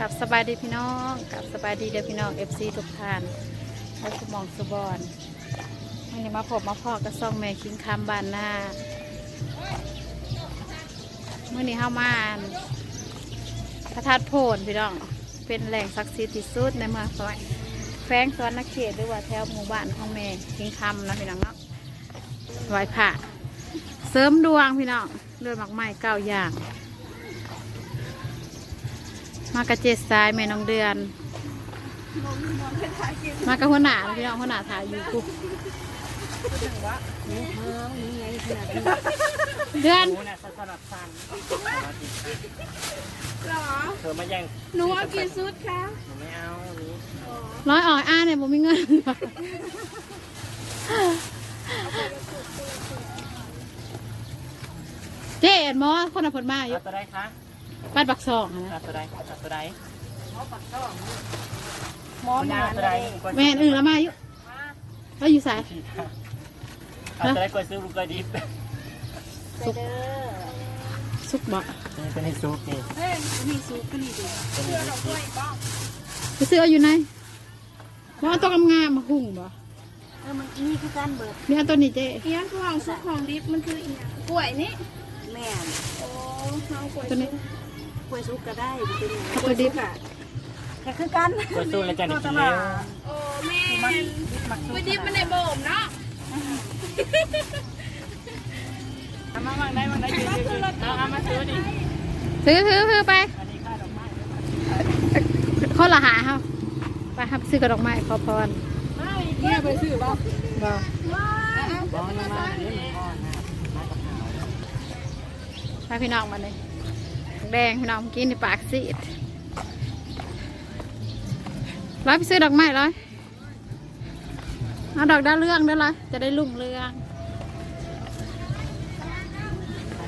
กับสบายดีพี่น้องกับสบายดีเด้อพี่น้องเอฟซีทุกท่านและสมองสุบอนวันนี้มาพบมาพอกับซ่องแม่คิงคำบานหน้าเมื่อนี้เข้ามาพระธาตุโพนพี่น้อง เป็นแหล่งศักดิ์สิทธิ์ที่สุดในเมืองสวรรค์แฝงสวรรณเขตหรือว่าแถวหมู่บ้านของแม่คิงคำนะพี่น้องเนาะไหว้พระเสริมดวงพี่น้องด้วยหมักไม้เก้าอย่าง มากระเจ็ดสายแม่น้องเดือน มากระหัวหน้าพี่น้องหัวหน้าถ่ายอยู่กูเดือนหนูน่ะสลับสันหรอเธอมาแย่งหนูเอากี่ชุดคะหนูไม่เอานี้ร้อยอ่อยอ้าเนี่ยผมมีเงินเจ๊เอ็ดหมอคนละผลมาอยู่เอาตัวใดคะ บ้านบักซองอะนะเอาตัวใดเอาตัวใดหมอคุณหย่านาเอาตัวใดแม่นอื่นแล้วมาอยู่แล้วอยู่สายเอาตัวใดกล้วยซื้อลูกกล้วยดิบไปเด้อสุกบอกนี่เป็นให้ซุปนี่เฮ้ยมีซุปก็นี่ดูเป็นให้ซุปไปซื้อเอาอยู่ไหนว่าเอาตัวงามๆมาหุ่งบ่เออมันนี่คือการเบิดมีเอาตัวนี้เจ๊อีหยังคือของซุปของดิบมันคืออีหยังกล้วยนี่แม่นโอ้เฮากล้วยตัวนี้ กล้วยซุปก็ได้เป็นเอาตัวดิบอะก็คือกันกล้วยสู้แล้วจะได้กินเร็วโอ้แม่นกล้วยดิบมันในโบ่มเนาะมาวางได้วางได้ยืนยืนยืนเอาเอามาซื้อดิถือถือถือไปอันนี้ค่าดอกไม้คนละหาเฮาไปครับซื้อกระดอกไม้ขอพรเนี่ยไปซื้อบ่บ่บ้องยังมาอันนี้มันอ่อนนะมากับขาวไปพี่น้องมาเลย แดงพี่น้องกินในปากซีดร้อยไปซื้อดอกไม้ร้อยเอาดอกดาวเรืองด้อร้อยจะได้ลุ่งเรือง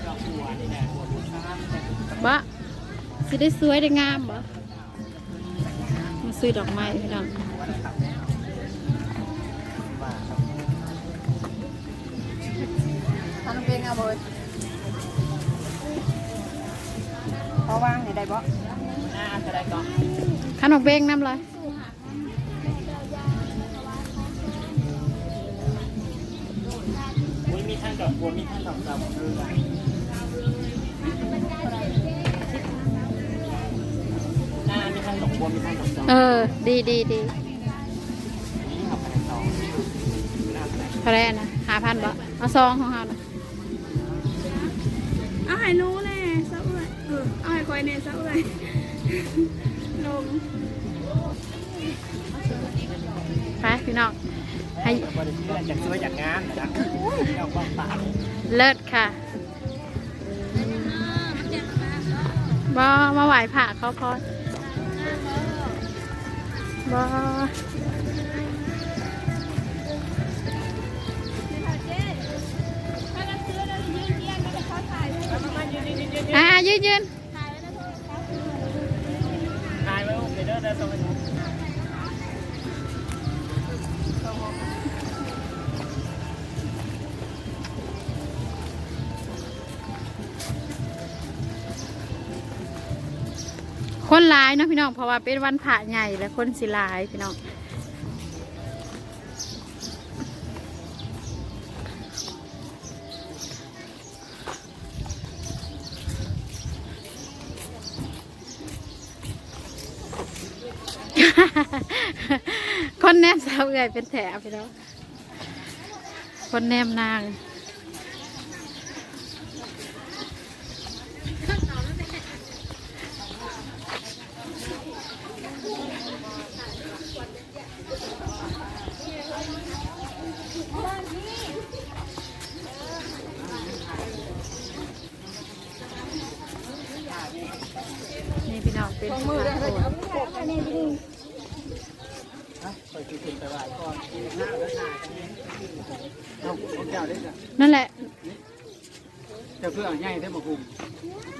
บะบัวบูชาบะสิได้สวยได้งามบ่มาซื้อดอกไม้พี่น้องทำเป็นเอาเบิด พอวางให้ได้บ่หน้าเอาตัวใดก่อนขนมเบงน้ำร้อยอุ้ยมีทั้งดอกบัวมีทั้งดอกดาวเรืองหน้ามีทั้งดอกบัวมีทั้งดอกดาวเออ ดีดีดีนี่เอาไปในซองหน้าไปเท่าไหรนะหาพันบ่เอาซองของเรานะเอาให้หนูแน่ซะเอ้ยเอ อเอาให้คอยแน่ซะเอ้ยลงไปพี่น้องให้บริษัทอยากช่วยอยากงานนะเอาความปากเลิศค่ะบ่มาไหวผ่าเขาพอบ่อ่ายืนยืน ทายไว้โอเคเด้อเด้อตรงนี้คนหลายเนาะพี่น้องเพราะว่าเป็นวันพระใหญ่และคนสิหลายพี่น้อง คนแนมสาวเอื่อยเป็นแถวพี่น้องคนแนมนาง นี่พี่น้องเป็นมือได้ ไปกินไปไหว้ก่อนหน้าแล้วหน้ากันเองเอาของเจ้าได้จ้ะ นั่นแหละ เจ้าเพื่อน ใหญ่ได้มาคุม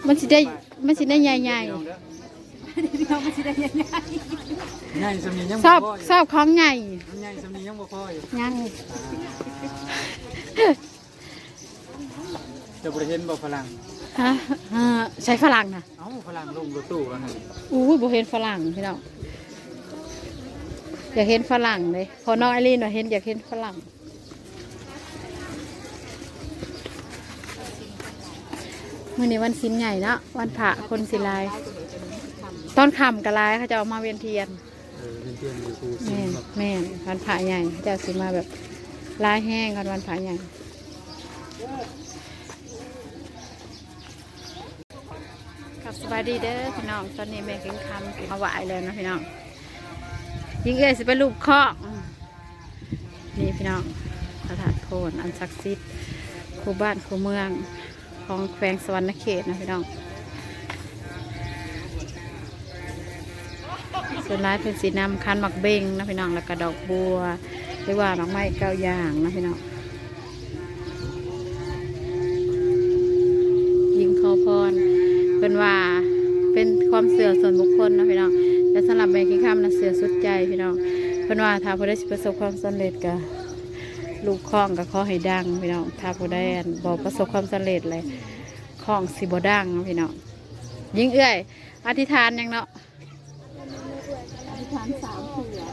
มันสิได้มันสิได้ใหญ่เดี๋ยวเด้อใหญ่สำนียังๆชอบบ่พอชอบของใหญ่ใหญ่สำนียังบ่พออยู่ยังจะบ่ได้เห็นบ่ฝรั่งฮะอ่าใช้ฝรั่งนะเอ้าฝรั่งลงรถตู้แล้วฮะอู้ยบ่เห็นฝรั่งพี่น้องอยากเห็นฝรั่งเลยพอน้องไอรีนว่าเห็นอยากเห็นฝรั่ง มื่อนี้วันสินใหญ่เนาะวันพระคนสิหลายต้นคำกะลายเขาจะเอามาเวียนเทียนเออเป็นเพื่อนอยู่ครูซิแม่นครับแม่นวันพระใหญ่เขาจะสิมาแบบลายแห้งกันวันพระใหญ่กับสบายดีเด้อพี่น้องตอนนี้แม่กินคำกินมาไหวแล้วนะพี่น้องยิงเอ้ยสิไปลูกเคาะนี่พี่น้องพระธาตุโพนอันศักดิ์สิทธิ์คู่บ้านคู่เมือง ของแขวงสวรรณเขตนะพี่น้อง ส่วนร้ายเป็นสีน้ำคันหมักเบงนะพี่น้องแล้วก็ดอกบัวหรือว่าดอกไม้เก้าอย่างนะพี่น้องยิงขอพรเป็นว่าเป็นความเสื่อส่วนบุคคลนะพี่น้องแต่สำหรับแม่คิงข้ามนะเสื่อสุดใจพี่น้องเป็นว่าถ้าผู้ได้ประสบความสำเร็จก็ ลูกคล้องก็ขอให้ดังพี่น้องถ้าบ่ได้บอกประสบความสำเร็จเลยคล้องสิบดังพี่น้องยิ่งเอื้อย อธิษฐานยังเนาะ อธิษฐานสามเถื่อ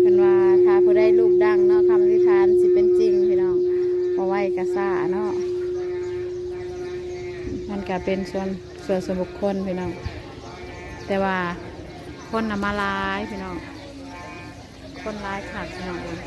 เป็นว่าถ้าผู้ได้ลูกดังเนาะคำอธิษฐานสิเป็นจริงพี่น้องเอาไว้กระซ่าเนาะมันก็ เป็นส่วนส่วนส่วนบุคคลพี่น้อง แต่ว่าคนนำมาหลายพี่น้อง คนร้ายขาดพี่น้องเอง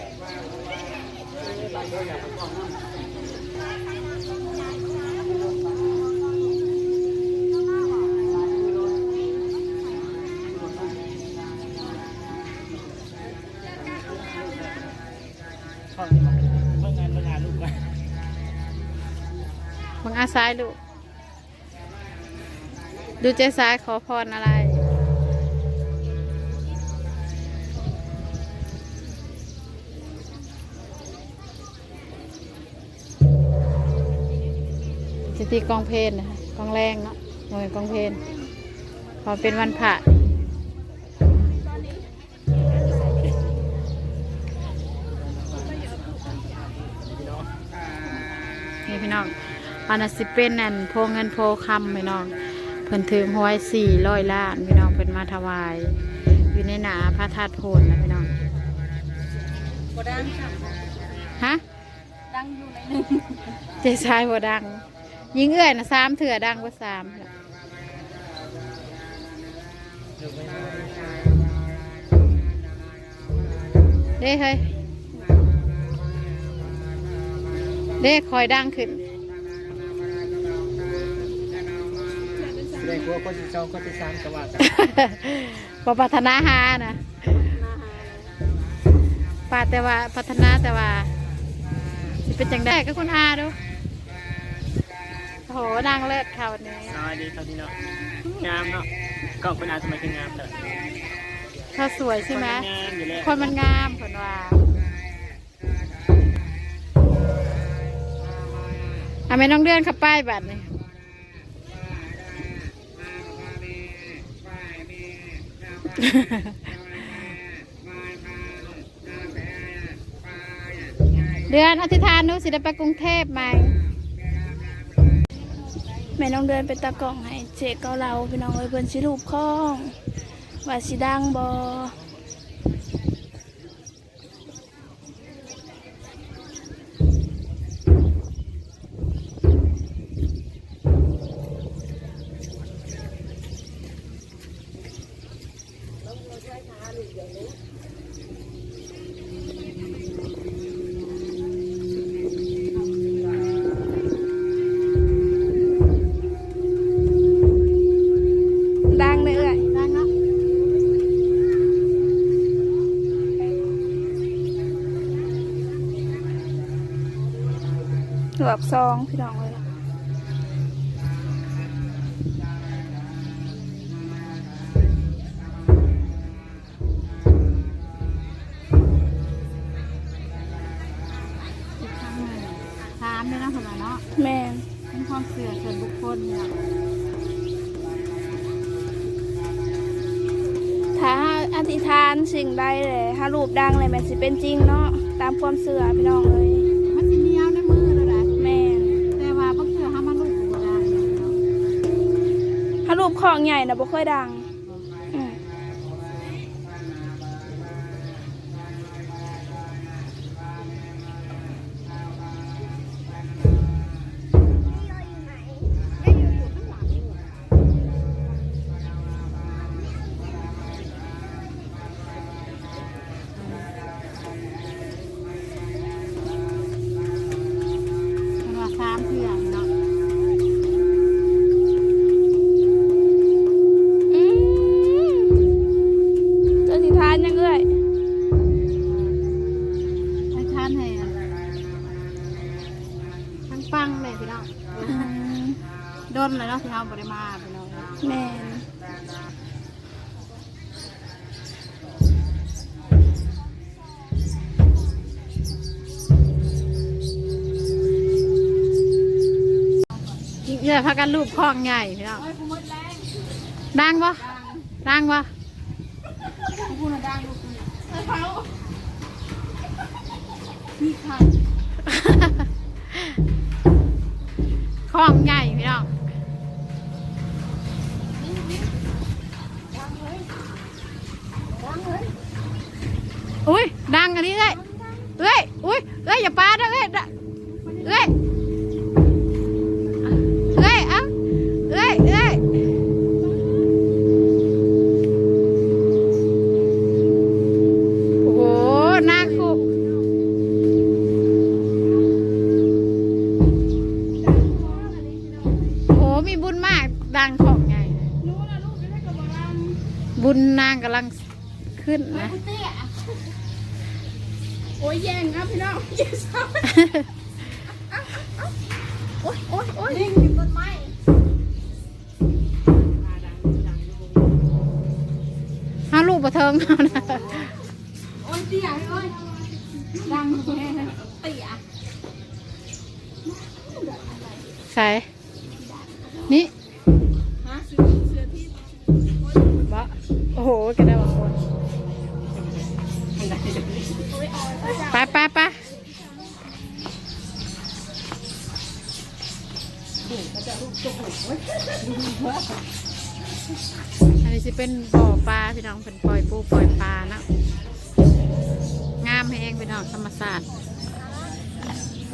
บางอาซ้ายลูก ดูเจซ้ายขอพรอะไร สิตีกองเพลนนะคะกองแรงเนาะหน่วยกองเพลนพอเป็นวันพระนี่พี่น้องอันนั้นสิเป็นนั่นโพเงินโพคำพี่น้อง เพิ่นถึงห้อยสี่ร้อยล้านพี่น้องเพิ่นมาถวาย อยู่ในหนาพระธาตุโพนนะพี่น้องบ่ดังค่ะฮะดังอยู่ในหนึ่งเจชายหัวดัง ยิงเอื้อยนะสามเถื่อดังกว่าสามเด้เฮ้ยเด้คอยดังขึ้น แสดงว่าคนที่สองคนที่สามก็ว่ากันพอพัฒนาหานะปาแต่ว่าพัฒนาแต่ว่าสิเป็นจังได้ก็คุณอาดูโหนางเลิศค่ะวันนี้สวัสดีครับพี่เนาะงามเนาะกล้องเป็นอาสมัยคืองามแต่เขาสวยใช่ไหมคนมันงามผลว่าอะไม่ต้องเลื่อนขับป้ายบัตรนี่ เดือนอธิษฐานดูสิได้ไปกรุงเทพไหมแม่น้องเดินไปตะกล่องให้เจ๊เกาเราพี่น้องเอ้ยเพิ่นสิรูปคล้อง ว่าสิดังบ่งเลยเอ้ย ได้เนาะ รวบซองพี่น้องเอ้ยอีกครั้งหนึ่งถามเลยนะผลว่าเนาะแม่นเป็นความเสื่อส่วนบุคคลเนี่ยอธิษฐานสิ่งใดเลยถ้ารูปดังเลยแม่นสิเป็นจริงเนาะตามความเชื่อพี่น้องเลย ถ้ารูปของใหญ่นะบ่ค่อยดัง ดนเลยเนาะที่เฮาบ่ได้มาพี่น้องแม่นเดี๋ยวพากันรูปคลองใหญ่พี่น้องดังปะดังปะคลองใหญ่พี่น้อง อุ้ยดังอันนี้เลยเอ้ยอุ้ยเอ้ยอย่าปานะเอ้ยดะเอ้ย อ้ยโอ้ยโอ้ยลิงอยู่ต้นไม้ห้าลูกประเทิงเอานะโอ้ยเตี้ยเอ้ยดังแน่เตี้ยใส่นี่ฮะเสือเสือที่บะโอ้โหกันได้บางคนไปไป อันนี้จะเป็นบ่อปลาพี่น้องเป็นปล่อยปูปล่อยปลานะงามแห้งพี่น้องธรรมศาสตร์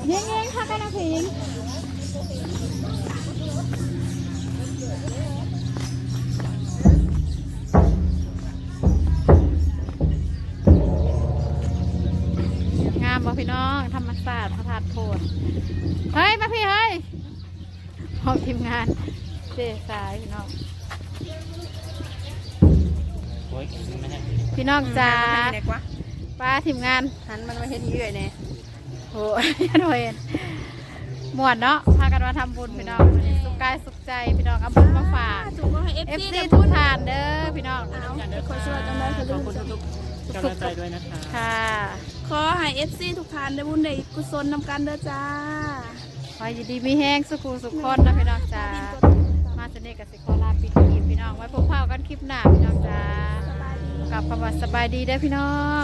เย้งเย้ยค่ะกันนะพิง ร้อมทีมงานเจ๊สายพี่น้องโอ้ยไม่ใช่พี่น้องจ้าเด็กวะป้าทีมงานหันมันมาเฮ็ดเยื่อยเนี่ยโอ้ยโดยเห็นหมวดเนาะพากันมาทำบุญพี่น้องวันนี้สุขกายสุขใจพี่น้องเอาบุญมาฝากถูกว่าเอฟเอฟซีซีได้ทุพูกดทานเด้อพี่น้องเอาคนช่วยจังได้คือขอบลืคุณมทุกๆกำลังใจด้วยนะคะค่ะ ขอให้เอฟซีทุกท่านได้บุญได้กุศลนำกันเด้อจ้า ขอยินดีมีแห้งสุขุสุขคนนะพี่น้องจ้ามาสเนกับสิคอลาปิดกีพี่น้องไว้พบเผากันคลิปหน้าพี่น้องจ้ากลับคำว่าสบายดีได้พี่น้อง